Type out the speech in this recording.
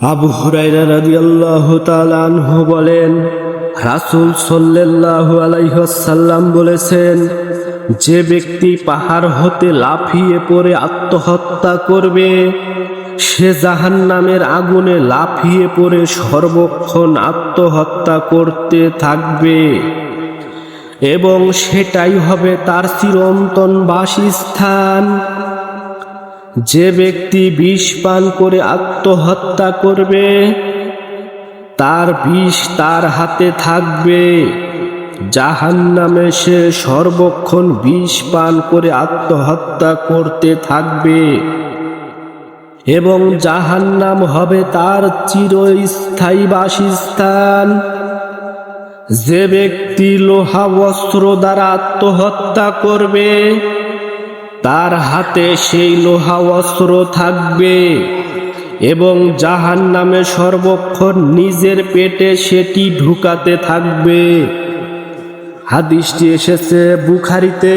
আবু হুরাইরা তাআলা আনহু বলেন, রাসূল সাল্লাল্লাহু আলাইহি ওয়াসাল্লাম বলেছেন, যে ব্যক্তি পাহাড় হতে লাফিয়ে পড়ে আত্মহত্যা করবে, সে জাহান্নামের আগুনে লাফিয়ে পড়ে সর্বক্ষণ আত্মহত্যা করতে থাকবে এবং সেটাই হবে তার চিরন্তন বাসস্থান। যে ব্যক্তি বিষ পান করে আত্মহত্যা করবে, তার বিষ তার হাতে থাকবে। জাহান নামে সে সর্বক্ষণ বিষ পান করে আত্মহত্যা করতে থাকবে। এবং জাহান্নাম হবে তার চিরস্থায়ী বাসস্থান। যে ব্যক্তি লোহা বস্ত্র দ্বারা আত্মহত্যা করবে তার হাতে সেই লোহা অস্ত্র থাকবে এবং জাহান নামে সর্বক্ষণ নিজের পেটে সেটি ঢুকাতে থাকবে। হাদিসটি এসেছে বুখারিতে।